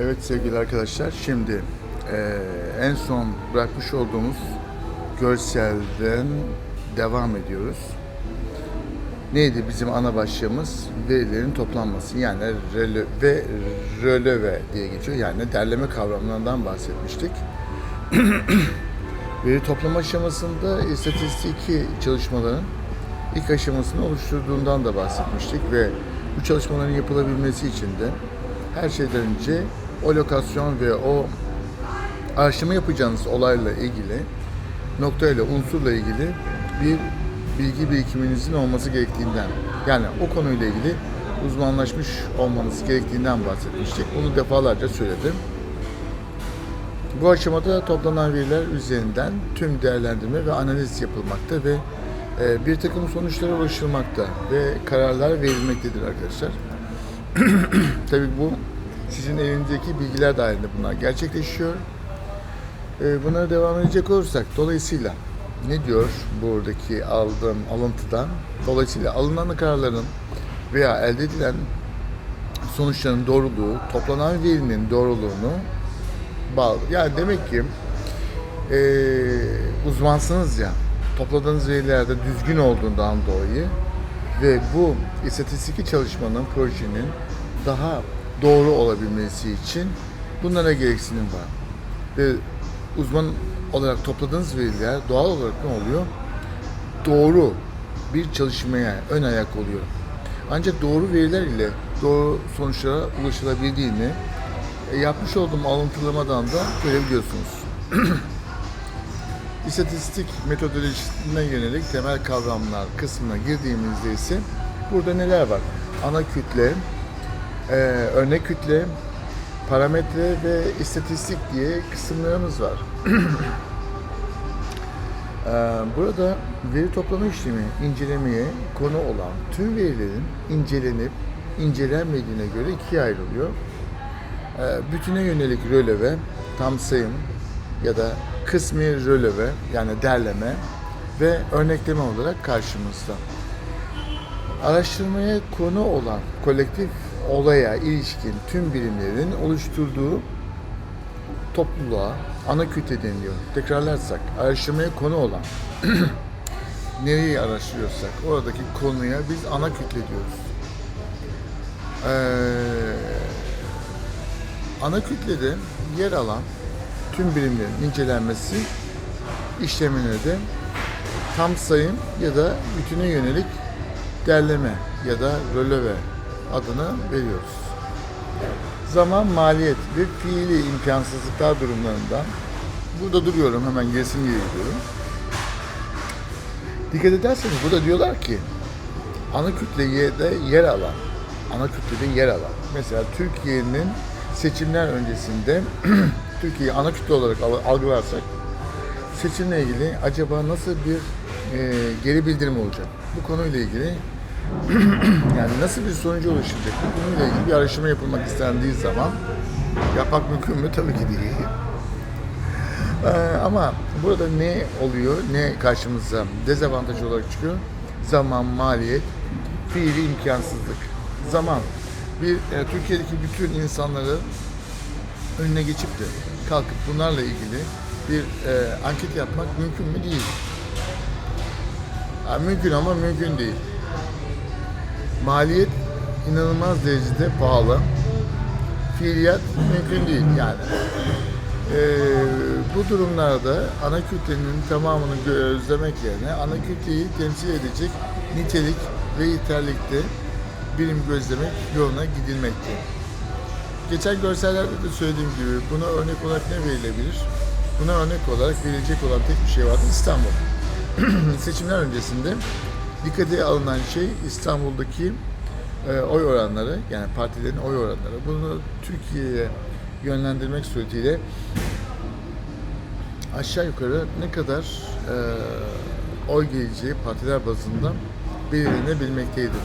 Evet sevgili arkadaşlar şimdi eee, en son bırakmış olduğumuz görselden devam ediyoruz. Neydi bizim ana başlığımız? Verilerin toplanması yani rele, ve röleve diye geçiyor. Yani derleme kavramlarından bahsetmiştik. Veri toplama aşamasında istatistiki çalışmaların ilk aşamasını oluşturduğundan da bahsetmiştik ve bu çalışmaların yapılabilmesi için de her şeyden önce o lokasyon ve o araştırma yapacağınız olayla ilgili noktayla, unsurla ilgili bir bilgi birikiminizin olması gerektiğinden yani o konuyla ilgili uzmanlaşmış olmanız gerektiğinden bahsetmiştik. Bunu defalarca söyledim. Bu aşamada toplanan veriler üzerinden tüm değerlendirme ve analiz yapılmakta ve e, bir takım sonuçlara ulaşılmakta ve kararlar verilmektedir arkadaşlar. Tabii bu sizin elinizdeki bilgiler dahilinde bunlar gerçekleşiyor. E, buna devam edecek olursak dolayısıyla ne diyor buradaki aldığım alıntıdan? Dolayısıyla alınan kararların veya elde edilen sonuçların doğruluğu, toplanan verinin doğruluğunu bağlı. Yani demek ki eee uzmansınız ya, topladığınız verilerde düzgün olduğundan dolayı ve bu istatistiki çalışmanın, projenin daha doğru olabilmesi için bunlara gereksinim var. Ve uzman olarak topladığınız veriler doğal olarak ne oluyor? Doğru bir çalışmaya ön ayak oluyor. Ancak doğru veriler ile doğru sonuçlara ulaşılabildiğini e, yapmış olduğum alıntılamadan da görebiliyorsunuz. İstatistik metodolojisine yönelik temel kavramlar kısmına girdiğimizde ise burada neler var? Ana kütle, e, örnek kütle, parametre ve istatistik diye kısımlarımız var. E, Burada veri toplama işlemi incelemeye konu olan tüm verilerin incelenip incelenmediğine göre ikiye ayrılıyor. E, Bütüne yönelik röleve, tam sayım ya da kısmi röleve yani derleme ve örnekleme olarak karşımızda. Araştırmaya konu olan kolektif olaya ilişkin tüm birimlerin oluşturduğu topluluğa ana kütle deniliyor. Tekrarlarsak araştırmaya konu olan nereyi araştırıyorsak oradaki konuya biz ana kütle diyoruz. Ee, ana kütlede yer alan tüm birimlerin incelenmesi işlemine de tam sayım ya da bütüne yönelik derleme ya da röleve adını veriyoruz. Zaman, maliyet ve fiili imkansızlıklar durumlarından burada duruyorum hemen gerisin geri gidiyorum. Dikkat ederseniz burada diyorlar ki ana kütleye de yer alan, ana kütlede yer alan. Mesela Türkiye'nin seçimler öncesinde Türkiye'yi ana kütle olarak al- algılarsak seçimle ilgili acaba nasıl bir e, geri bildirim olacak? Bu konuyla ilgili yani nasıl bir sonuca ulaşılacak? Bu konuyla ilgili bir araştırma yapılmak istendiği zaman yapmak mümkün mü? Tabii ki değil. Ee, ama burada ne oluyor, ne karşımıza dezavantaj olarak çıkıyor? Zaman, maliyet, fiili imkansızlık. Zaman. Bir e, Türkiye'deki bütün insanları önüne geçip de kalkıp bunlarla ilgili bir e, anket yapmak mümkün mü değil. Ha, mümkün ama mümkün değil. Maliyet inanılmaz derecede pahalı. Fiiliyat mümkün değil yani. Ee, bu durumlarda ana kütlenin tamamını gözlemek yerine ana kütleyi temsil edecek nitelik ve yeterlikte birim gözlemek yoluna gidilmekte. Geçen görsellerde de söylediğim gibi buna örnek olarak ne verilebilir? Buna örnek olarak verilecek olan tek bir şey vardı İstanbul. Seçimler öncesinde dikkate alınan şey İstanbul'daki e, oy oranları yani partilerin oy oranları. Bunu Türkiye'ye yönlendirmek suretiyle aşağı yukarı ne kadar e, oy geleceği partiler bazında belirlenebilmekteydi.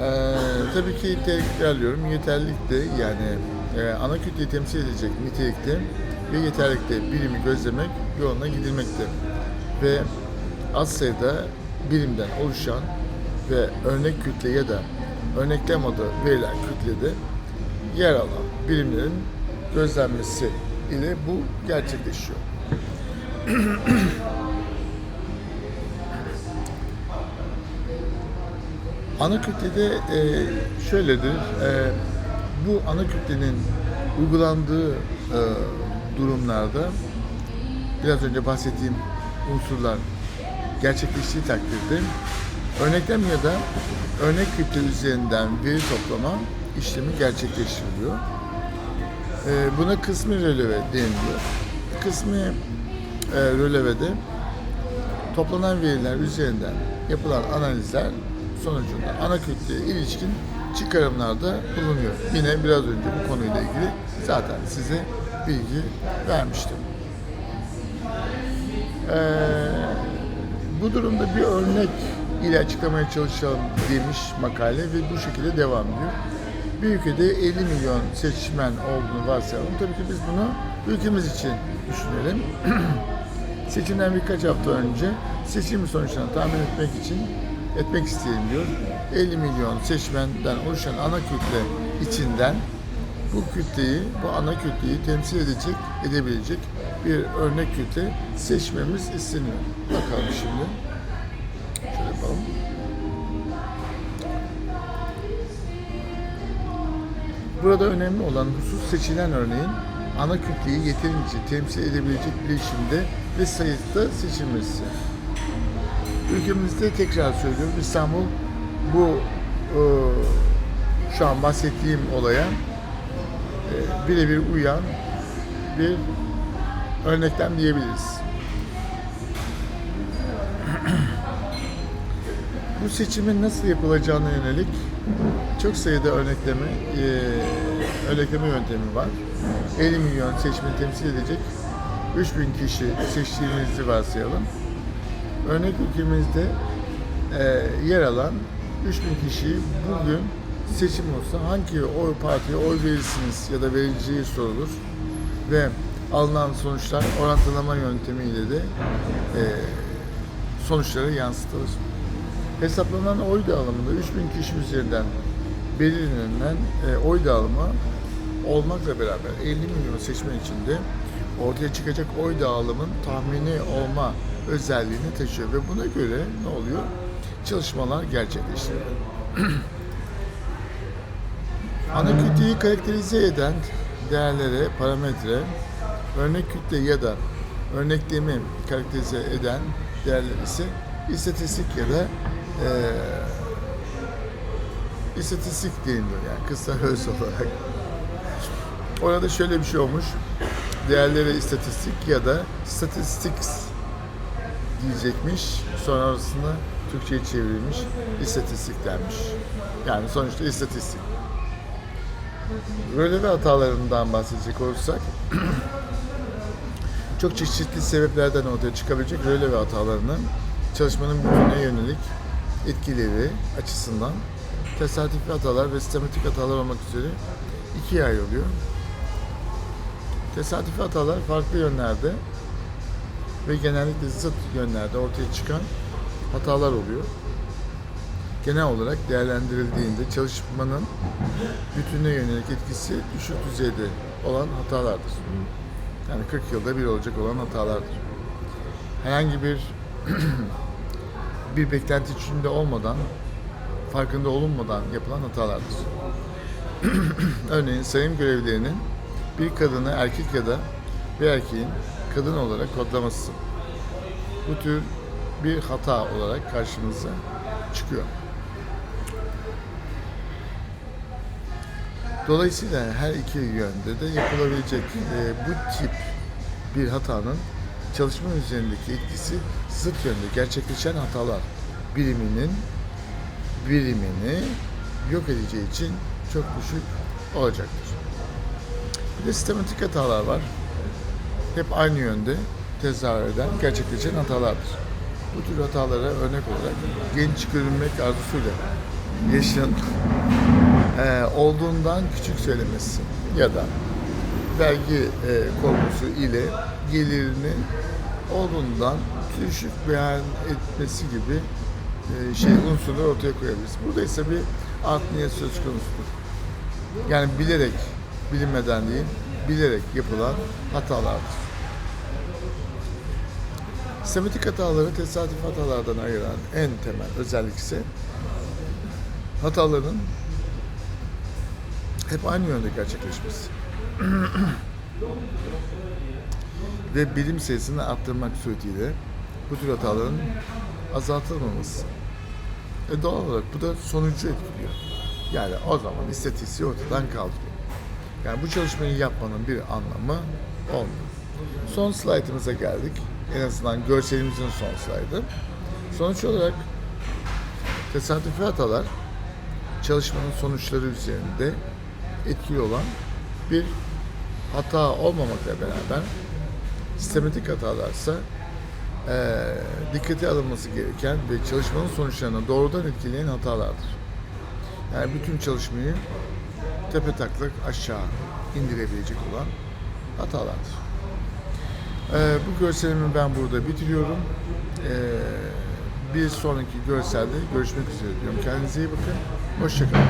Ee, tabii ki tekrarlıyorum yeterlilikte yani e, ana kütleyi temsil edecek nitelikte ve yeterlikte birimi gözlemek yoluna gidilmekte. Ve az sayıda birimden oluşan ve örnek kütle ya da örneklem adı verilen kütlede yer alan birimlerin gözlenmesi ile bu gerçekleşiyor. Ana kütlede e, şöyledir, e, bu ana kütlenin uygulandığı e, durumlarda biraz önce bahsettiğim unsurlar gerçekleştiği takdirde örneklem ya da örnek kütle üzerinden veri toplama işlemi gerçekleştiriliyor. E, buna kısmi röleve deniliyor. Kısmi e, rölevede toplanan veriler üzerinden yapılan analizler sonucunda ana kütleye ilişkin çıkarımlarda bulunuyor. Yine biraz önce bu konuyla ilgili zaten size bilgi vermiştim. Ee, bu durumda bir örnek ile açıklamaya çalışalım demiş makale ve bu şekilde devam ediyor. Bir ülkede 50 milyon seçmen olduğunu varsayalım. Tabii ki biz bunu ülkemiz için düşünelim. Seçimden birkaç hafta önce seçim sonuçlarını tahmin etmek için etmek isteyelim diyor. 50 milyon seçmenden oluşan ana kütle içinden bu kütleyi, bu ana kütleyi temsil edecek, edebilecek bir örnek kütle seçmemiz isteniyor. Bakalım şimdi. Şöyle yapalım. Burada önemli olan husus seçilen örneğin ana kütleyi yeterince temsil edebilecek bileşimde ve sayıda seçilmesi. Ülkemizde tekrar söylüyorum İstanbul bu e, şu an bahsettiğim olaya e, birebir uyan bir örneklem diyebiliriz. bu seçimin nasıl yapılacağına yönelik çok sayıda örnekleme e, örnekleme yöntemi var. 50 milyon seçmeni temsil edecek 3000 kişi seçtiğimizi varsayalım. Örnek ülkemizde e, yer alan 3000 kişi bugün seçim olsa hangi oy partiye oy verirsiniz ya da vereceği sorulur ve alınan sonuçlar orantılama yöntemiyle de e, sonuçları yansıtılır. Hesaplanan oy dağılımında 3000 kişi üzerinden belirlenen e, oy dağılımı olmakla beraber 50 milyon seçmen içinde ortaya çıkacak oy dağılımın tahmini olma özelliğini taşıyor ve buna göre ne oluyor? Çalışmalar gerçekleştiriliyor. Ana kütleyi karakterize eden değerlere, parametre, örnek kütle ya da örneklemi karakterize eden değerler ise istatistik ya da eee istatistik deniliyor yani kısa öz olarak. Orada şöyle bir şey olmuş. Değerlere istatistik ya da statistics diyecekmiş. Sonrasında Türkçe'ye çevrilmiş. istatistik denmiş. Yani sonuçta istatistik. Röleve hatalarından bahsedecek olursak çok çeşitli sebeplerden ortaya çıkabilecek röleve hatalarının çalışmanın bütününe yönelik etkileri açısından tesadüfi hatalar ve sistematik hatalar olmak üzere ikiye ayrılıyor. Tesadüfi hatalar farklı yönlerde ve genellikle zıt yönlerde ortaya çıkan hatalar oluyor. Genel olarak değerlendirildiğinde çalışmanın bütününe yönelik etkisi düşük düzeyde olan hatalardır. Yani 40 yılda bir olacak olan hatalardır. Herhangi bir bir beklenti içinde olmadan, farkında olunmadan yapılan hatalardır. Örneğin sayım görevlilerinin bir kadını erkek ya da bir erkeğin kadın olarak kodlaması. Bu tür bir hata olarak karşımıza çıkıyor. Dolayısıyla her iki yönde de yapılabilecek e, bu tip bir hatanın çalışma üzerindeki etkisi zıt yönde gerçekleşen hatalar biriminin birimini yok edeceği için çok düşük olacaktır. Bir de sistematik hatalar var. Hep aynı yönde tezahür eden, gerçekleşen hatalardır. Bu tür hatalara örnek olarak genç görünmek arzusuyla yaşın e, olduğundan küçük söylemesi ya da vergi e, korkusu ile gelirini olduğundan düşük beyan etmesi gibi e, şey unsurlar ortaya koyabiliriz. Burada ise bir art niyet söz konusudur. Yani bilerek, bilinmeden değil, bilerek yapılan hatalardır. Sistematik hataları tesadüf hatalardan ayıran en temel özellik ise hataların hep aynı yönde gerçekleşmesi. Ve bilim sayısını arttırmak suretiyle bu tür hataların azaltılmaması. E doğal olarak bu da sonucu etkiliyor. Yani o zaman istatistiği ortadan kaldırıyor. Yani bu çalışmayı yapmanın bir anlamı olmuyor. Son slaytımıza geldik. En azından görselimizin son slaydı. Sonuç olarak tesadüfi hatalar çalışmanın sonuçları üzerinde etkili olan bir hata olmamakla beraber sistematik hatalarsa eee dikkate alınması gereken ve çalışmanın sonuçlarına doğrudan etkileyen hatalardır. Yani bütün çalışmayı tepe taklak aşağı indirebilecek olan hatalardır. Eee, bu görselimi ben burada bitiriyorum. Eee, bir sonraki görselde görüşmek üzere diyorum. Kendinize iyi bakın. Hoşçakalın.